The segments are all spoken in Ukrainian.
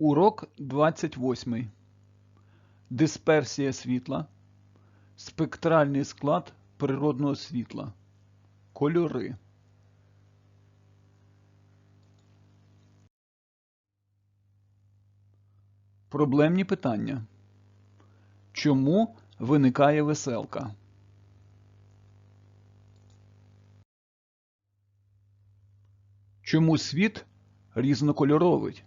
Урок 28. Дисперсія світла. Спектральний склад природного світла. Кольори. Проблемні питання. Чому виникає веселка? Чому світ різнокольоровий?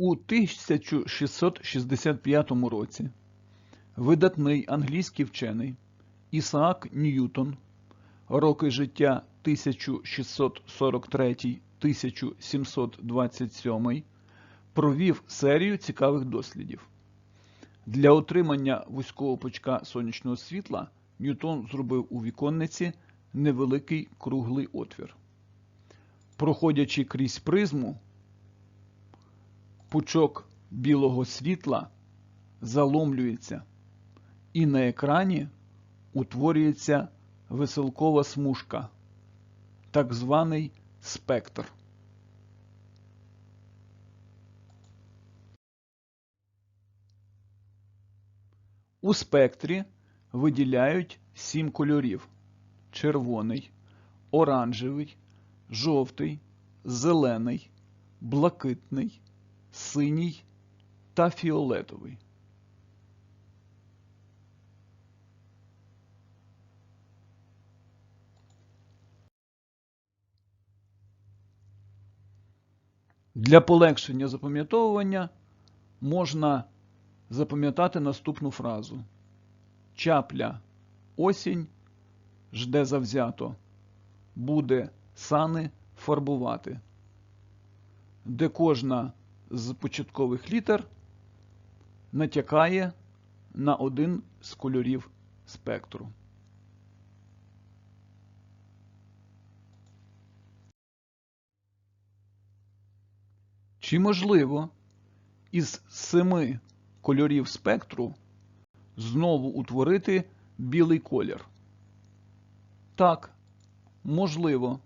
У 1665 році видатний англійський вчений Ісаак Ньютон, роки життя 1643-1727, провів серію цікавих дослідів. Для отримання вузького пучка сонячного світла Ньютон зробив у віконниці невеликий круглий отвір. Проходячи крізь призму, пучок білого світла заломлюється, і на екрані утворюється веселкова смужка, так званий спектр. У спектрі виділяють сім кольорів: червоний, оранжевий, жовтий, зелений, блакитний, синій та фіолетовий. Для полегшення запам'ятовування можна запам'ятати наступну фразу. Чапля осінь жде завзято, буде сани фарбувати, де кожна з початкових літер натякає на один з кольорів спектру. Чи можливо із семи кольорів спектру знову утворити білий колір? Так, можливо.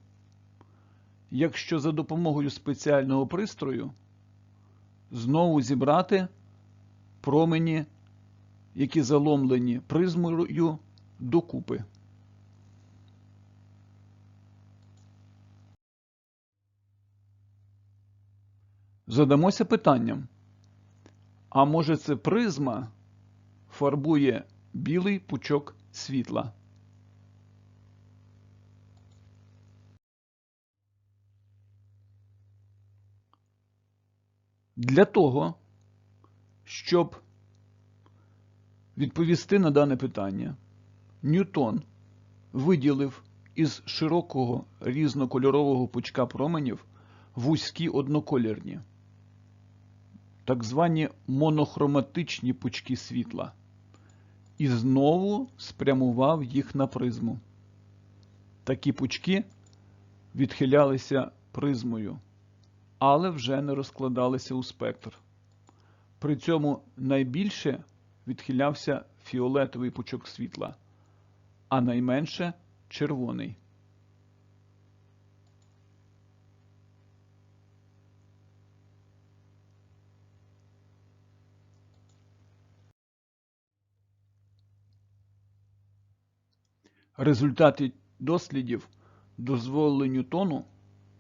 Якщо за допомогою спеціального пристрою знову зібрати промені, які заломлені призмою докупи. Задамося питанням. А може це призма фарбує білий пучок світла? Для того, щоб відповісти на дане питання, Ньютон виділив із широкого різнокольорового пучка променів вузькі одноколірні, так звані монохроматичні пучки світла, і знову спрямував їх на призму. Такі пучки відхилялися призмою але вже не розкладалися у спектр. При цьому найбільше відхилявся фіолетовий пучок світла, а найменше червоний. Результати дослідів дозволили Ньютону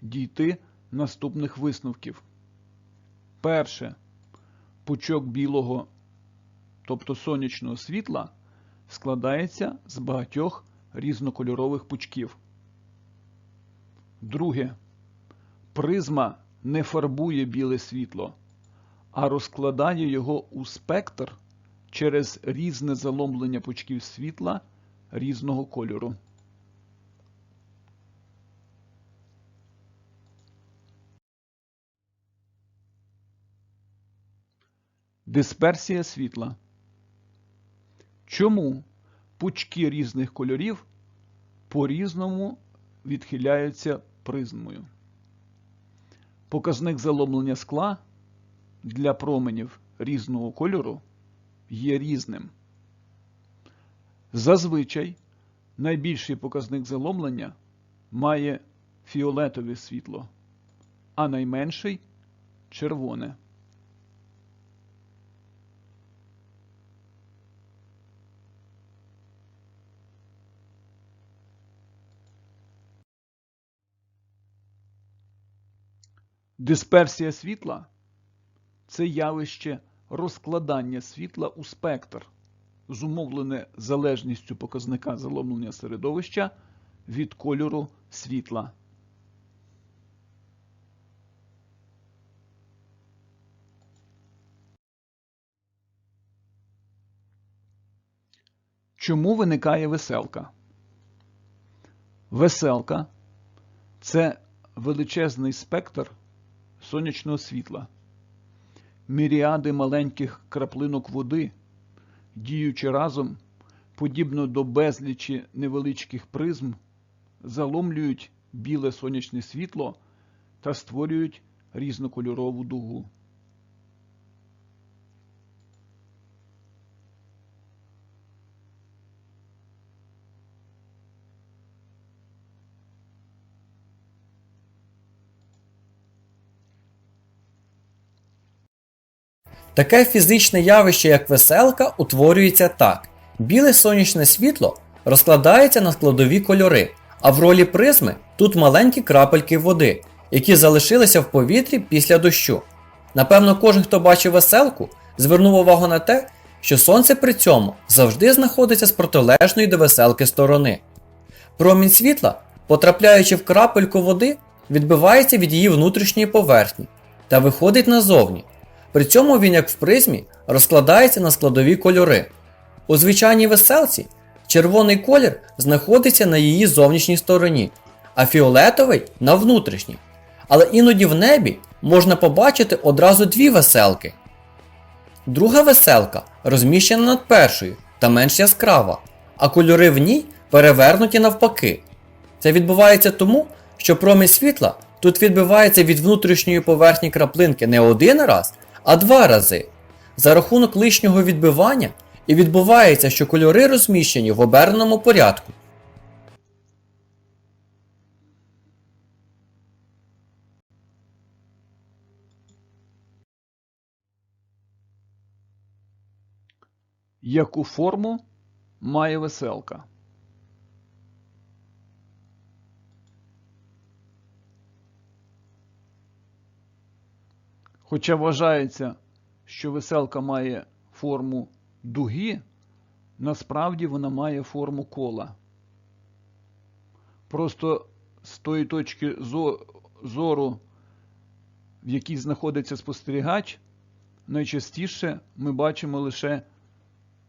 дійти наступних висновків. Перше. Пучок білого, тобто сонячного світла, складається з багатьох різнокольорових пучків. Друге. Призма не фарбує біле світло, а розкладає його у спектр через різне заломлення пучків світла різного кольору. Дисперсія світла. Чому пучки різних кольорів по-різному відхиляються призмою? Показник заломлення скла для променів різного кольору є різним. Зазвичай найбільший показник заломлення має фіолетове світло, а найменший червоне. Дисперсія світла це явище розкладання світла у спектр, зумовлене залежністю показника заломлення середовища від кольору світла. Чому виникає веселка? Веселка це величезний спектр сонячного світла. Міріади маленьких краплинок води, діючи разом, подібно до безлічі невеличких призм, заломлюють біле сонячне світло та створюють різнокольорову дугу. Таке фізичне явище, як веселка, утворюється так: біле сонячне світло розкладається на складові кольори, а в ролі призми тут маленькі крапельки води, які залишилися в повітрі після дощу. Напевно, кожен, хто бачив веселку, звернув увагу на те, що сонце при цьому завжди знаходиться з протилежної до веселки сторони. Промінь світла, потрапляючи в крапельку води, відбивається від її внутрішньої поверхні та виходить назовні. При цьому він, як в призмі, розкладається на складові кольори. У звичайній веселці червоний колір знаходиться на її зовнішній стороні, а фіолетовий на внутрішній. Але іноді в небі можна побачити одразу дві веселки. Друга веселка розміщена над першою та менш яскрава, а кольори в ній перевернуті навпаки. Це відбувається тому, що промінь світла тут відбивається від внутрішньої поверхні краплинки не один раз, а два рази. За рахунок лишнього відбивання і відбувається, що кольори розміщені в оберненому порядку. Яку форму має веселка? Хоча вважається, що веселка має форму дуги, насправді вона має форму кола. Просто з тої точки зору, в якій знаходиться спостерігач, найчастіше ми бачимо лише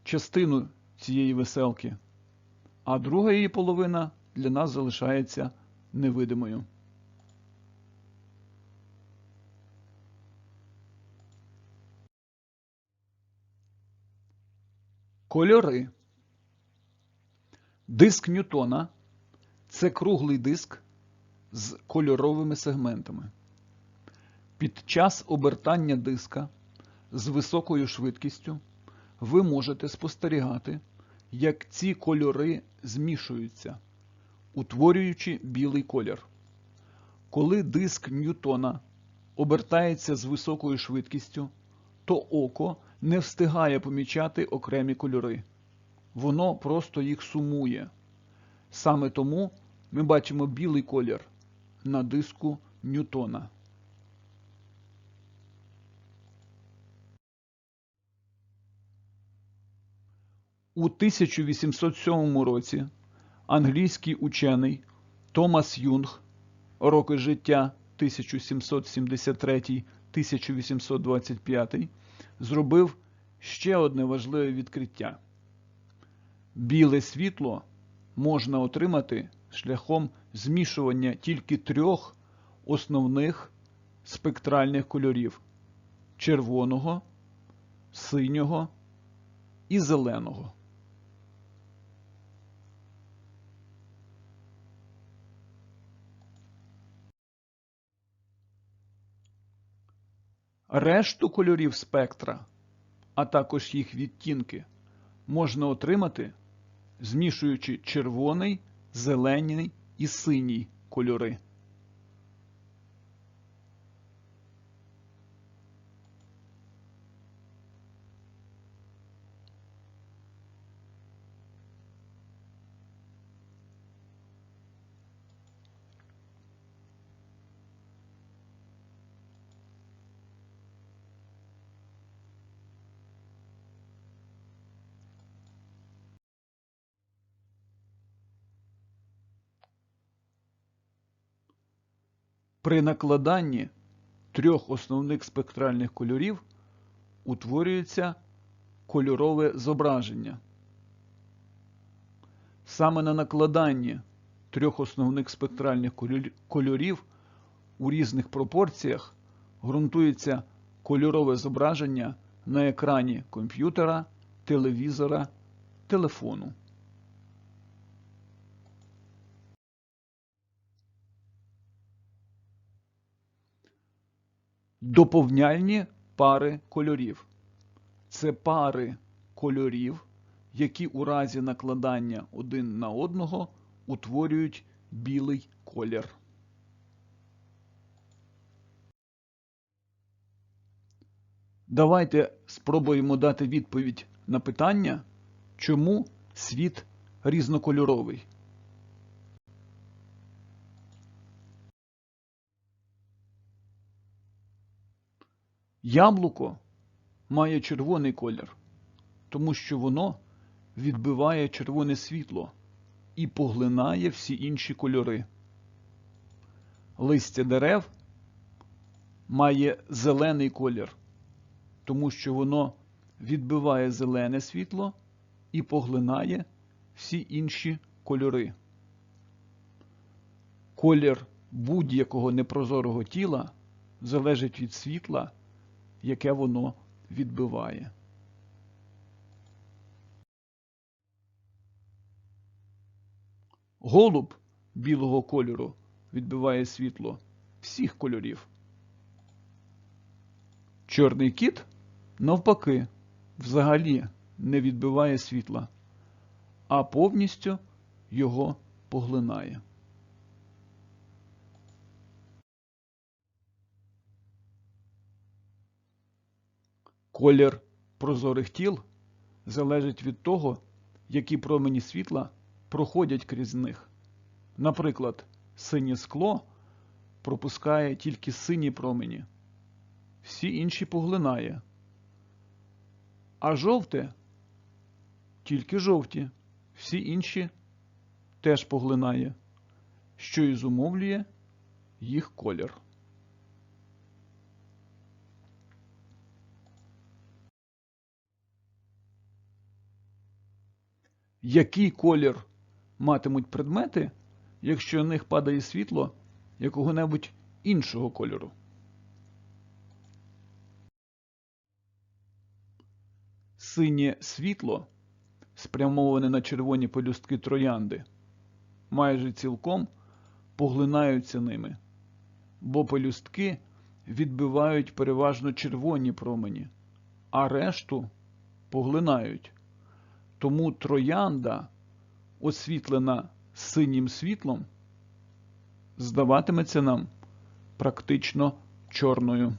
частину цієї веселки, а друга її половина для нас залишається невидимою. Кольори. Диск Ньютона це круглий диск з кольоровими сегментами. Під час обертання диска з високою швидкістю ви можете спостерігати, як ці кольори змішуються, утворюючи білий колір. Коли диск Ньютона обертається з високою швидкістю, то око не встигає помічати окремі кольори. Воно просто їх сумує. Саме тому ми бачимо білий колір на диску Ньютона. У 1807 році англійський учений Томас Юнг, роки життя 1773-1825, зробив ще одне важливе відкриття. Біле світло можна отримати шляхом змішування тільки трьох основних спектральних кольорів червоного, синього і зеленого. Решту кольорів спектра, а також їх відтінки, можна отримати змішуючи червоний, зелений і синій кольори. При накладанні трьох основних спектральних кольорів утворюється кольорове зображення. Саме на накладанні трьох основних спектральних кольорів у різних пропорціях ґрунтується кольорове зображення на екрані комп'ютера, телевізора, телефону. Доповняльні пари кольорів. Це пари кольорів, які у разі накладання один на одного утворюють білий колір. Давайте спробуємо дати відповідь на питання, чому світ різнокольоровий. Яблуко має червоний колір, тому що воно відбиває червоне світло і поглинає всі інші кольори. Листя дерев має зелений колір, тому що воно відбиває зелене світло і поглинає всі інші кольори. Колір будь-якого непрозорого тіла залежить від світла, яке воно відбиває. Голуб білого кольору відбиває світло всіх кольорів. Чорний кіт, навпаки, взагалі не відбиває світла, а повністю його поглинає. Колір прозорих тіл залежить від того, які промені світла проходять крізь них. Наприклад, синє скло пропускає тільки сині промені, всі інші поглинає, а жовте тільки жовті, всі інші теж поглинає, що і зумовлює їх колір. Який колір матимуть предмети, якщо на них падає світло якого-небудь іншого кольору? Синє світло, спрямоване на червоні пелюстки троянди, майже цілком поглинаються ними, бо пелюстки відбивають переважно червоні промені, а решту поглинають. Тому троянда, освітлена синім світлом, здаватиметься нам практично чорною.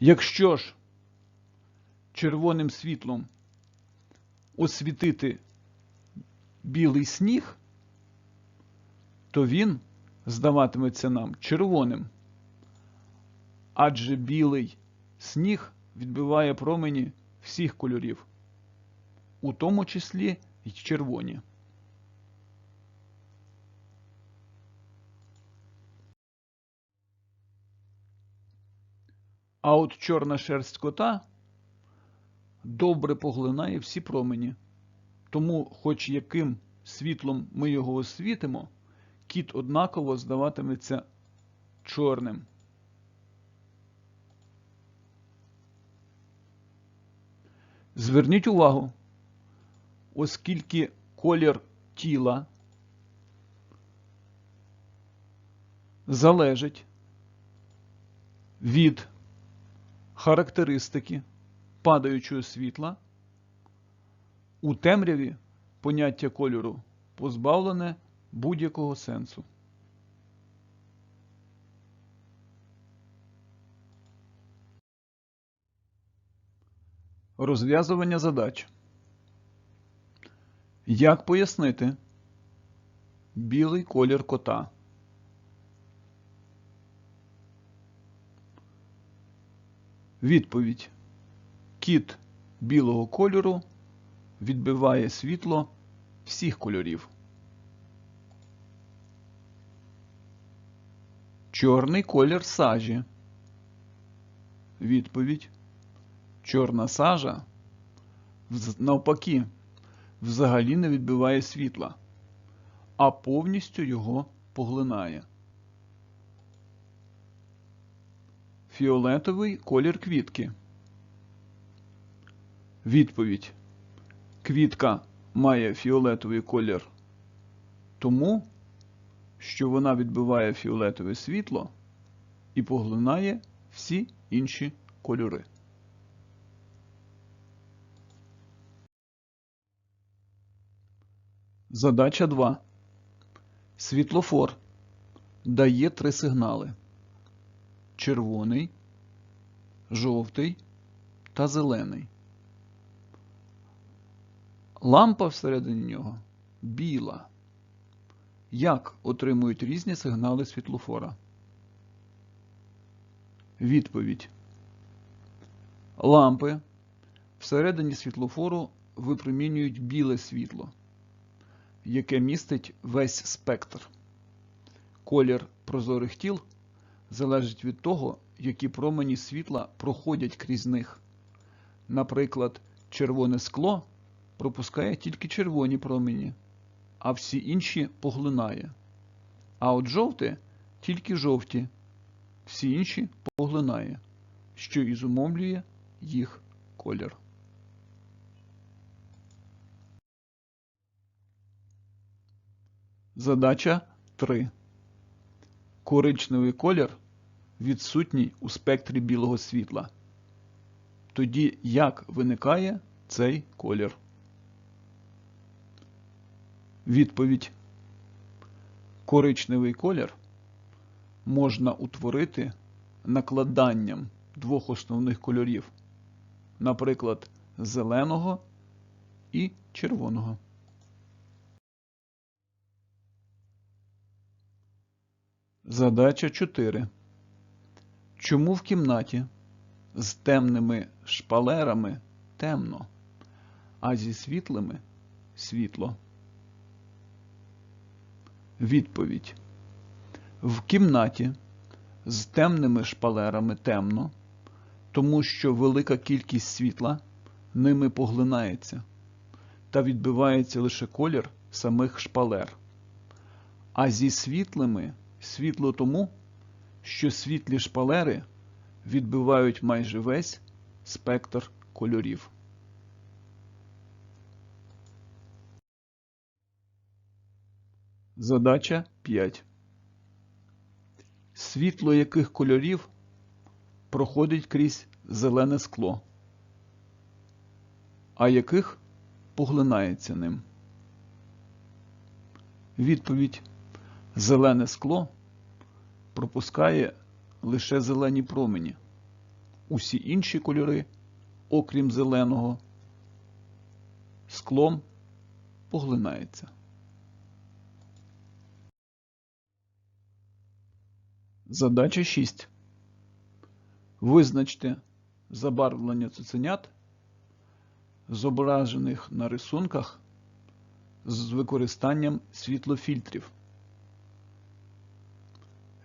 Якщо ж червоним світлом освітити білий сніг, то він здаватиметься нам червоним адже білий сніг відбиває промені всіх кольорів, у тому числі й червоні. А от чорна шерсть кота добре поглинає всі промені. Тому, хоч яким світлом ми його освітимо, кіт однаково здаватиметься чорним. Зверніть увагу, оскільки колір тіла залежить від Характеристики падаючого світла. У темряві поняття кольору позбавлене будь-якого сенсу. Розв'язування задач. Як пояснити білий колір кота? Відповідь. Кіт білого кольору відбиває світло всіх кольорів. Чорний колір сажі. Відповідь. Чорна сажа навпаки взагалі не відбиває світла, а повністю його поглинає. Фіолетовий колір квітки. Відповідь. Квітка має фіолетовий колір тому, що вона відбиває фіолетове світло і поглинає всі інші кольори. Задача 2. Світлофор дає три сигнали: червоний, жовтий та зелений. Лампа всередині нього біла. Як отримують різні сигнали світлофора? Відповідь. Лампи всередині світлофору випромінюють біле світло, яке містить весь спектр. Колір прозорих тіл залежить від того, які промені світла проходять крізь них. Наприклад, червоне скло пропускає тільки червоні промені, а всі інші поглинає. А от жовте тільки жовті, всі інші поглинає, що і зумовлює їх колір. Задача 3. Коричневий колір відсутній у спектрі білого світла. Тоді як виникає цей колір? Відповідь. Коричневий колір можна утворити накладанням двох основних кольорів, наприклад, зеленого і червоного. Задача 4. Чому в кімнаті з темними шпалерами темно, а зі світлими світло? Відповідь. В кімнаті з темними шпалерами темно, тому що велика кількість світла ними поглинається та відбивається лише колір самих шпалер. А зі світлими світло тому, що світлі шпалери відбивають майже весь спектр кольорів. Задача 5. Світло яких кольорів проходить крізь зелене скло, а яких поглинається ним? Відповідь. Зелене скло пропускає лише зелені промені. Усі інші кольори, окрім зеленого, склом поглинається. Задача 6. Визначте забарвлення цуценят, зображених на рисунках з використанням світлофільтрів.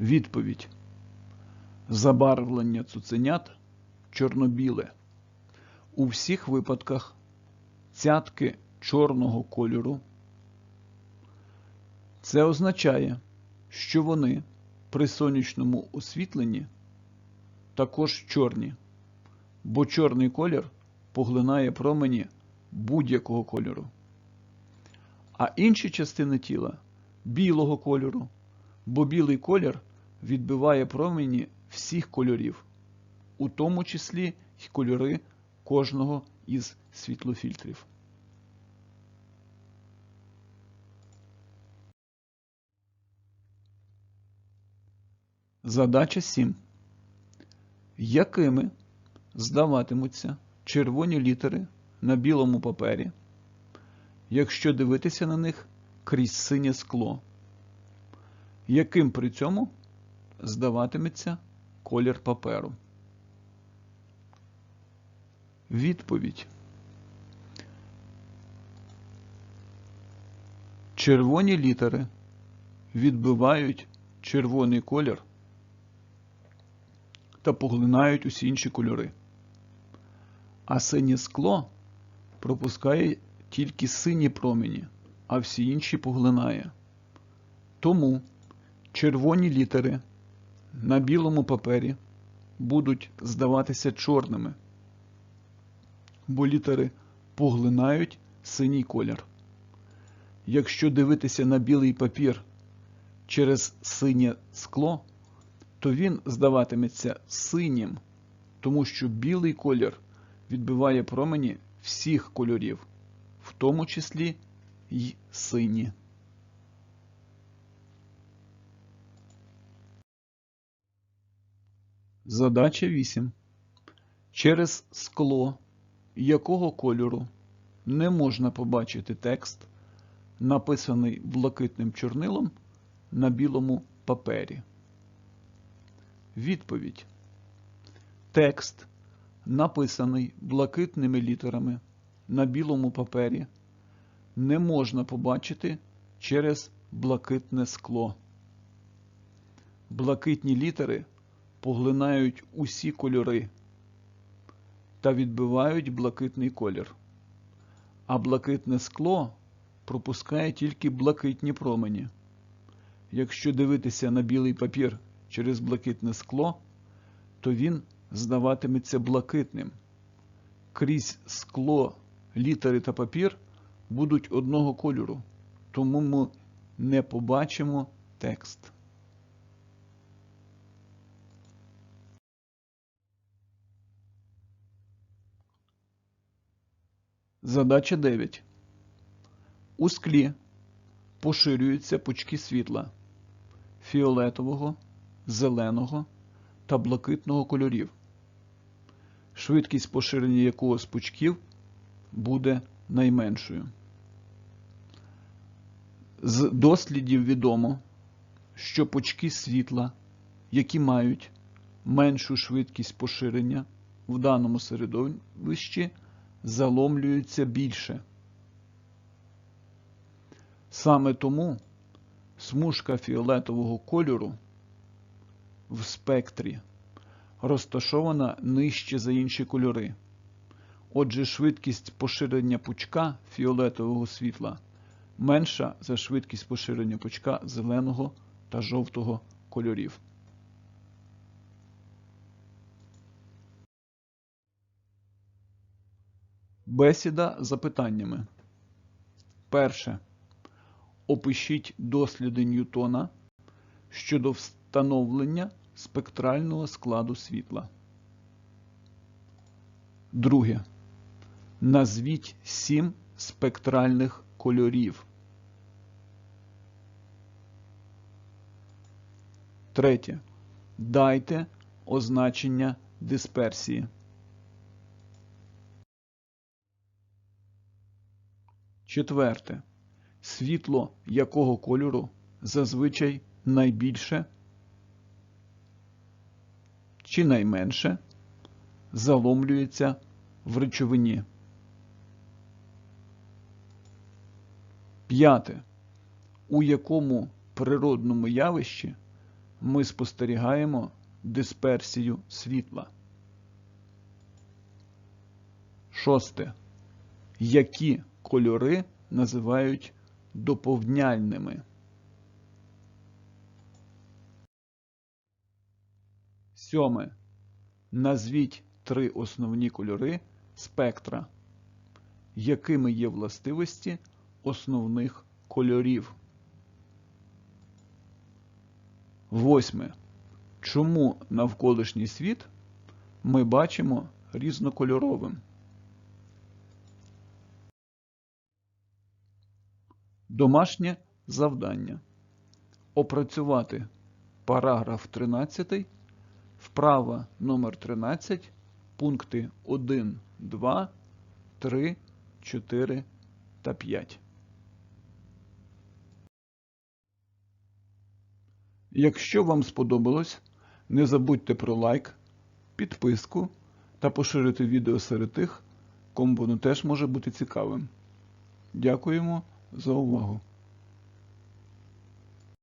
Відповідь. Забарвлення цуценят чорно-біле. У всіх випадках цятки чорного кольору. Це означає, що вони при сонячному освітленні також чорні, бо чорний колір поглинає промені будь-якого кольору. А інші частини тіла білого кольору, бо білий колір відбиває промені всіх кольорів. у тому числі й кольори кожного із світлофільтрів. Задача 7. Якими здаватимуться червоні літери на білому папері, якщо дивитися на них крізь синє скло? Яким при цьому здаватиметься колір паперу? Відповідь. Червоні літери відбивають червоний колір та поглинають усі інші кольори. А синє скло пропускає тільки сині промені, а всі інші поглинає. Тому червоні літери на білому папері будуть здаватися чорними, бо літери поглинають синій колір. Якщо дивитися на білий папір через синє скло, то він здаватиметься синім, тому що білий колір відбиває промені всіх кольорів, в тому числі й сині. Задача 8. Через скло якого кольору не можна побачити текст, написаний блакитним чорнилом на білому папері. Відповідь. Текст, написаний блакитними літерами на білому папері, не можна побачити через блакитне скло. Блакитні літери поглинають усі кольори та відбивають блакитний колір, а блакитне скло пропускає тільки блакитні промені. Якщо дивитися на білий папір через блакитне скло, то він здаватиметься блакитним. Крізь скло, літери та папір будуть одного кольору, тому ми не побачимо текст. Задача 9. У склі поширюються пучки світла фіолетового, зеленого та блакитного кольорів, швидкість поширення якого з пучків буде найменшою. З дослідів відомо, що пучки світла, які мають меншу швидкість поширення в даному середовищі, заломлюються більше. Саме тому смужка фіолетового кольору в спектрі розташована нижче за інші кольори. Отже, швидкість поширення пучка фіолетового світла менша за швидкість поширення пучка зеленого та жовтого кольорів. Бесіда за питаннями. Перше. Опишіть досліди Ньютона щодо встановлення спектрального складу світла. Друге. Назвіть сім спектральних кольорів. Третє. Дайте означення дисперсії. Четверте. Світло якого кольору зазвичай найбільше чи найменше заломлюється в речовині. П'яте. У якому природному явищі ми спостерігаємо дисперсію світла. Шосте. Які кольори називають доповняльними? Сьоме. Назвіть три основні кольори спектра. Якими є властивості основних кольорів? Восьме. Чому навколишній світ ми бачимо різнокольоровим. Домашнє завдання. Опрацювати параграф 13, вправа номер 13, пункти 1, 2, 3, 4 та 5. Якщо вам сподобалось, не забудьте про лайк, підписку та поширити відео серед тих, кому воно теж може бути цікавим. Дякуємо за увагу!